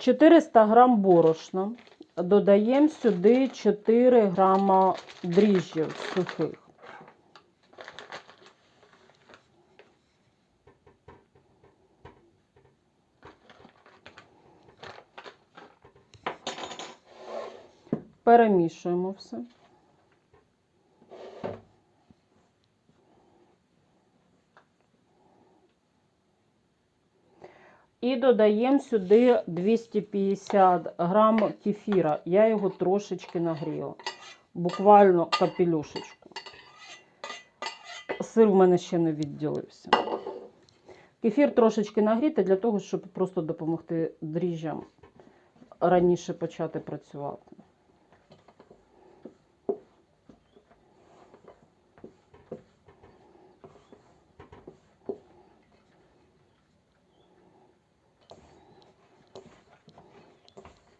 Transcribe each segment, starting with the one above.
400 грам борошна. Додаємо сюди 4 грама дріжджів сухих. Перемішуємо все. І додаємо сюди 250 грам кефіра. Я його трошечки нагріла. Буквально капелюшечку. Сир в мене ще не відділився. Кефір трошечки нагріти для того, щоб просто допомогти дріжджам раніше почати працювати.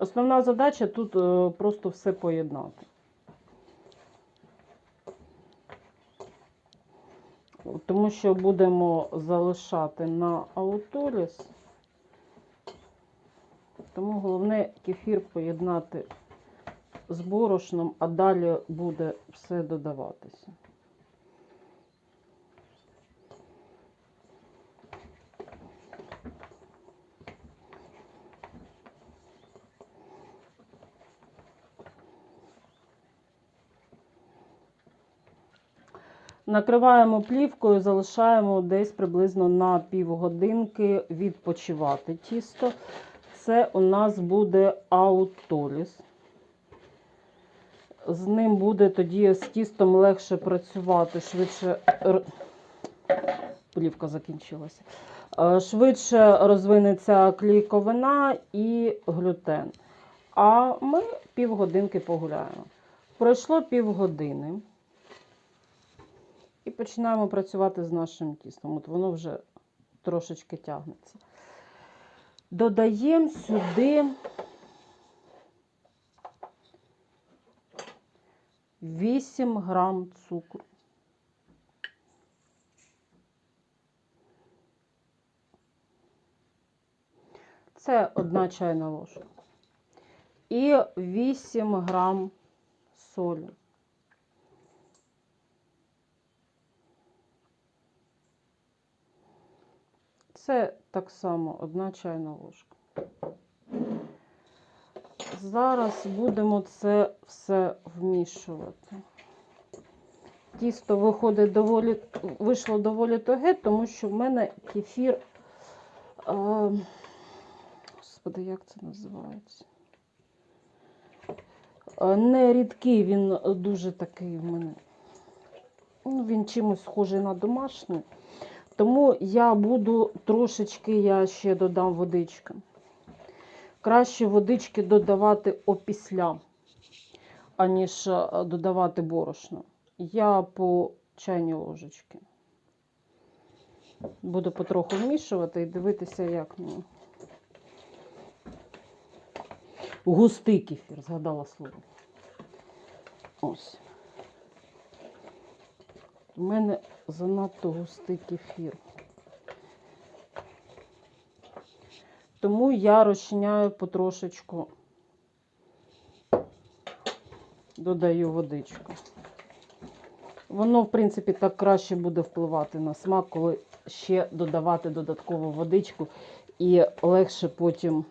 Основна задача тут е, просто все поєднати. Тому що будемо залишати на аутоліс. Тому головне кефір поєднати з борошном, а далі буде все додаватися. Накриваємо плівкою, залишаємо десь приблизно на півгодинки відпочивати тісто. Це у нас буде аутоліс. З ним буде тоді з тістом легше працювати, швидше плівка закінчилася. Е, Швидше розвинеться клійковина і глютен. А ми півгодинки погуляємо. Пройшло півгодини. Починаємо працювати з нашим тістом. От воно вже трошечки тягнеться. Додаємо сюди 8 грам цукру. Це одна чайна ложка. І 8 грам солі. Це так само одна чайна ложка. Зараз будемо це все вмішувати. Тісто виходить доволі, вийшло доволі туге, тому що в мене кефір. А, господи, як це називається? Не рідкий, він дуже такий в мене. Ну, він чимось схожий на домашній. Тому я буду трошечки, я ще додам водички. Краще водички додавати опісля, аніж е, додавати борошно. Я по чайній ложечці. Буду потроху вмішувати і дивитися, як мені. Густий кефір, згадала слово. Ось. У мене занадто густий кефір. Тому я розчиняю потрошечку, додаю водичку. Воно, в принципі, так краще буде впливати на смак, коли ще додавати додаткову водичку і легше потім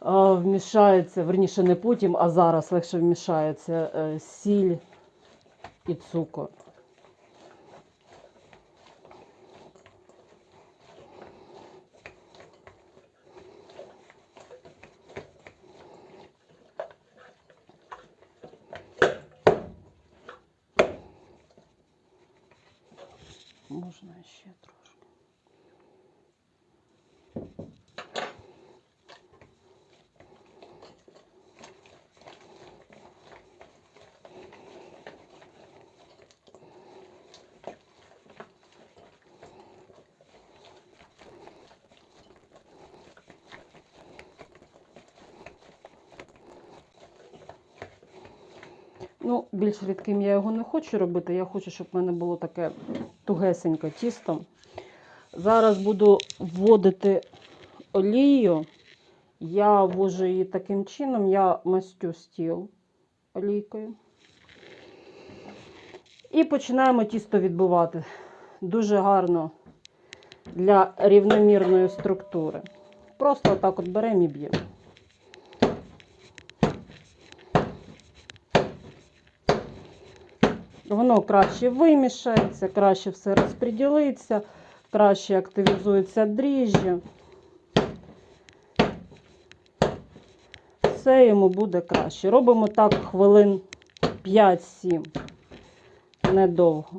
вмішається, верніше не потім, а зараз легше вмішається е, сіль і цукор. Можна ще трошки. Ну, більш рідким я його не хочу робити. Я хочу, щоб в мене було таке тугесеньке тісто. Зараз буду вводити олію Я ввожу її таким чином, я мастю стіл олійкою. І починаємо тісто відбивати. Дуже гарно для рівномірної структури. Просто отак от беремо і б'ємо. Воно краще вимішається, краще все розподілиться, краще активізуються дріжджі. Все йому буде краще. Робимо так хвилин 5-7. Недовго.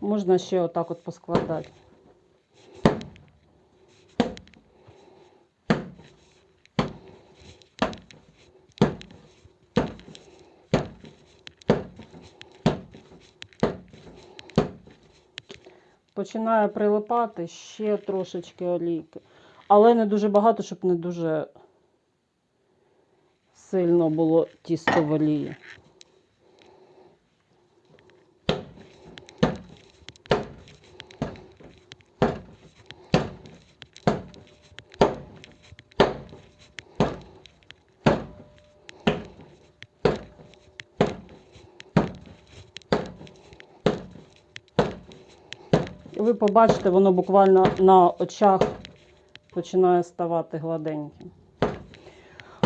Можна ще отак от поскладати. Починає прилипати ще трошечки олійки. Але не дуже багато, щоб не дуже сильно було тісто в олії. Побачите, воно буквально на очах починає ставати гладеньким.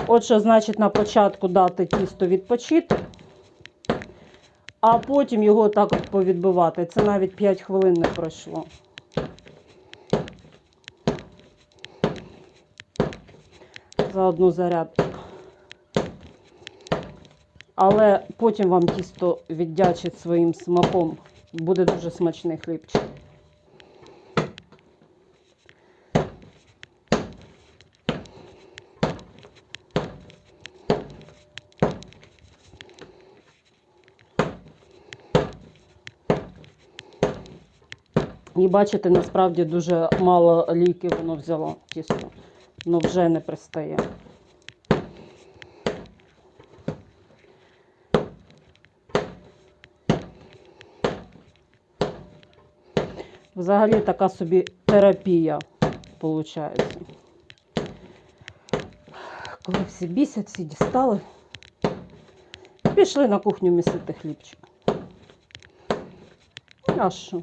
От що значить на початку дати тісто відпочити, а потім його так повідбивати. Це навіть 5 хвилин не пройшло. За одну зарядку. Але потім вам тісто віддячить своїм смаком. Буде дуже смачний хлібчик. І бачите, насправді дуже мало ліки воно взяло тісто. Воно вже не пристає. Взагалі така собі терапія виходить. Коли всі бісять, всі дістали, пішли на кухню місити хлібчик. А що?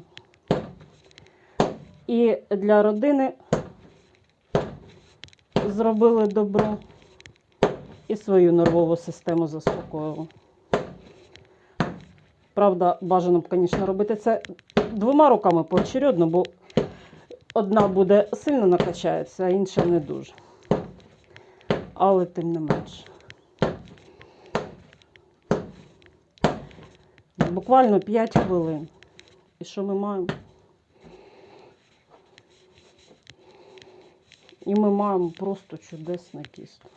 І для родини зробили добро і свою нервову систему заспокоїли. Правда, бажано б, звісно, робити це двома руками поочередно, бо одна буде сильно накачається, а інша не дуже. Але тим не менше. Буквально 5 хвилин. І що ми маємо? І ми маємо просто чудесне тісто.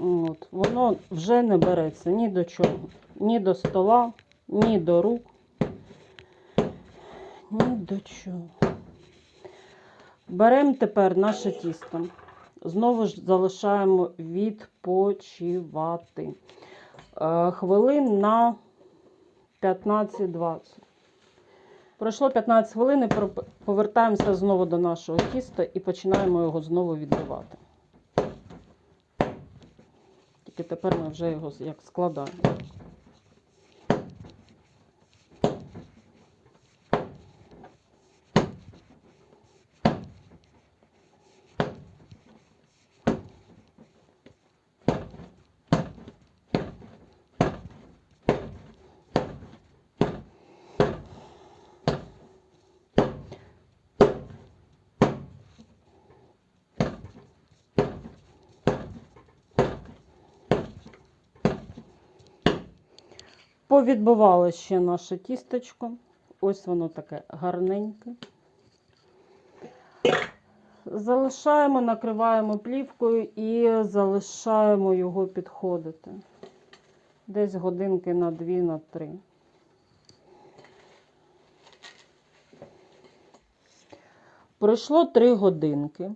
От. Воно вже не береться ні до чого. Ні до стола, ні до рук, ні до чого. Беремо тепер наше тісто. Знову ж залишаємо відпочивати. Е, Хвилин на 15-20. Пройшло 15 хвилин, і повертаємося знову до нашого тіста і починаємо його знову відбивати. Тепер ми вже його як складаємо. Повідбивало ще наше тістечко. Ось воно таке гарненьке. Залишаємо, накриваємо плівкою і залишаємо його підходити. Десь годинки на 2 на 3. Пройшло 3 годинки.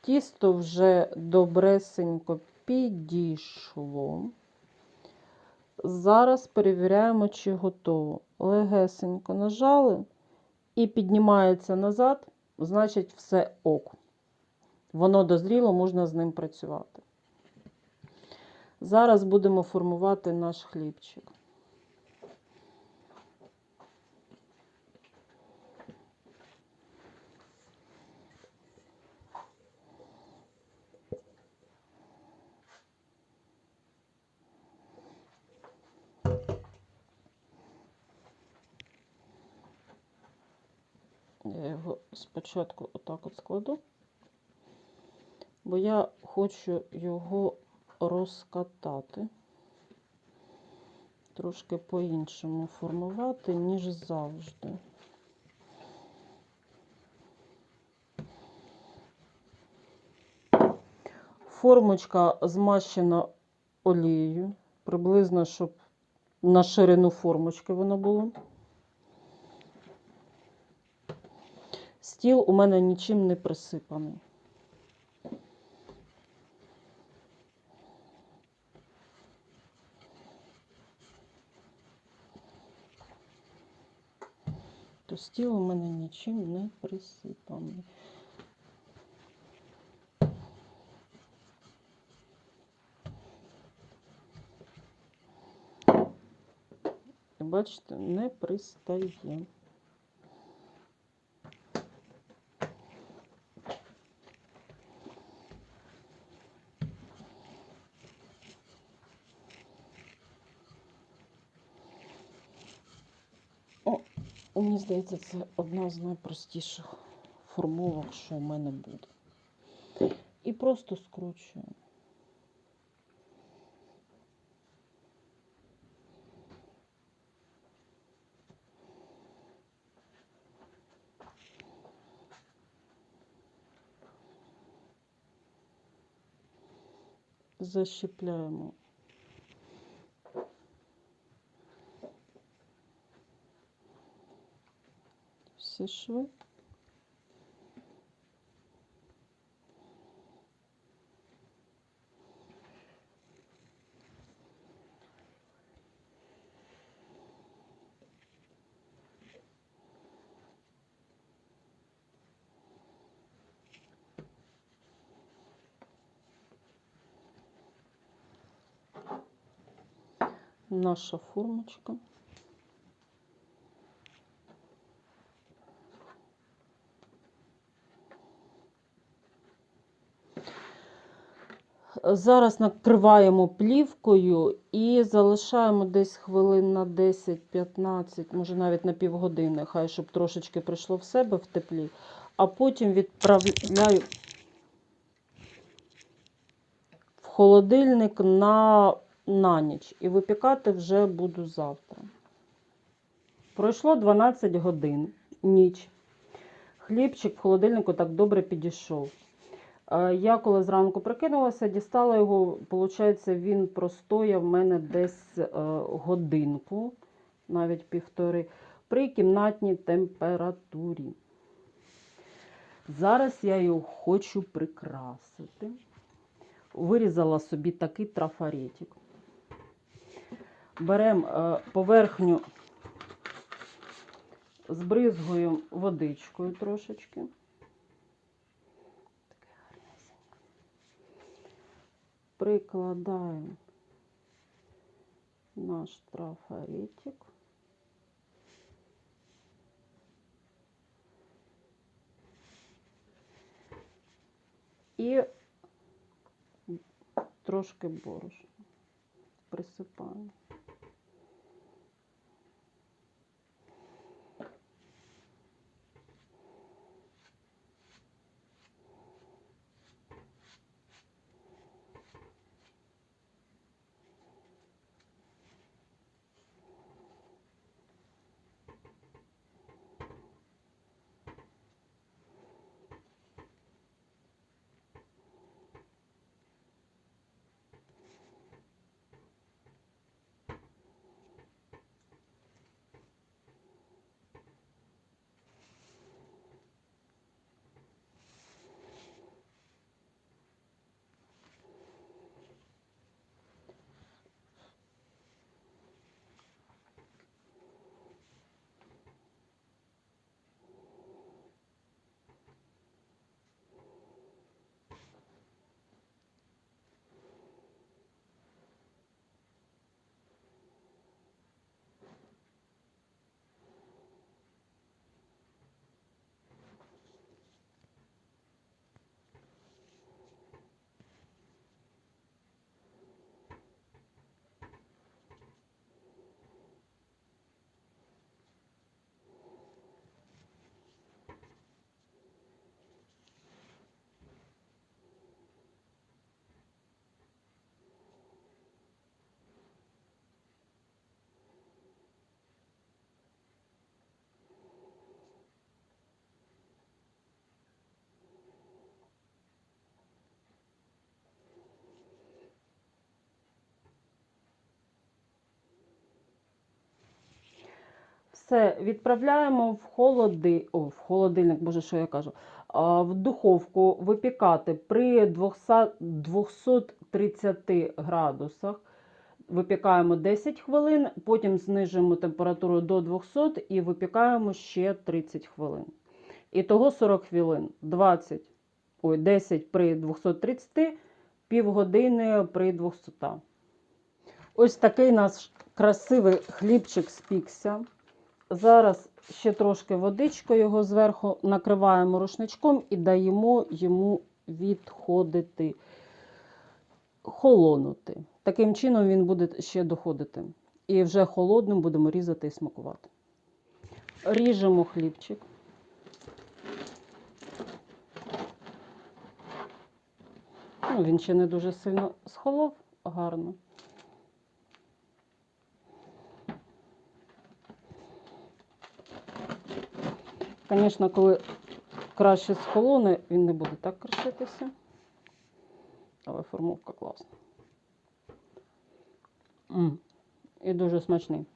Тісто вже добресенько підійшло. Зараз перевіряємо, чи готово. Легесенько нажали і піднімається назад, значить все ок. Воно дозріло, можна з ним працювати. Зараз будемо формувати наш хлібчик. Я його спочатку отак от складу, бо я хочу його розкатати, трошки по-іншому формувати, ніж завжди. Формочка змащена олією, приблизно, щоб на ширину формочки воно було. Стіл у мене нічим не присипаний. То стіл у мене нічим не присипаний. І бачите, не пристає. Мені здається, це одна з найпростіших формовок, що у мене буде. І просто скручую. Защіпляємо всі шви. Наша формочка. Зараз накриваємо плівкою і залишаємо десь хвилин на 10-15, може навіть на півгодини, хай щоб трошечки прийшло в себе в теплі, а потім відправляю в холодильник на, на ніч. І випікати вже буду завтра. Пройшло 12 годин ніч. Хлібчик в холодильнику так добре підійшов. Е, Я коли зранку прикинулася, дістала його, виходить, він простояв в мене десь е, годинку, навіть півтори, при кімнатній температурі. Зараз я його хочу прикрасити. Вирізала собі такий трафаретик. Беремо е, поверхню, збризгуємо водичкою трошечки. прикладаємо наш трафаретик. І трошки борошна присипаємо. Все, відправляємо в, холоди... О, в холодильник, боже, що я кажу, в духовку випікати при 200... 230 градусах. Випікаємо 10 хвилин, потім знижуємо температуру до 200 і випікаємо ще 30 хвилин. Ітого 40 хвилин, 20, ой, 10 при 230, півгодини при 200. Ось такий наш красивий хлібчик спікся. Зараз ще трошки водичкою його зверху накриваємо рушничком і даємо йому відходити, холонути. Таким чином він буде ще доходити. І вже холодним будемо різати і смакувати. Ріжемо хлібчик. Ну, він ще не дуже сильно схолов, гарно. Звісно, коли краще схолоне, він не буде так кришитися. Але формовка класна. М, І дуже смачний.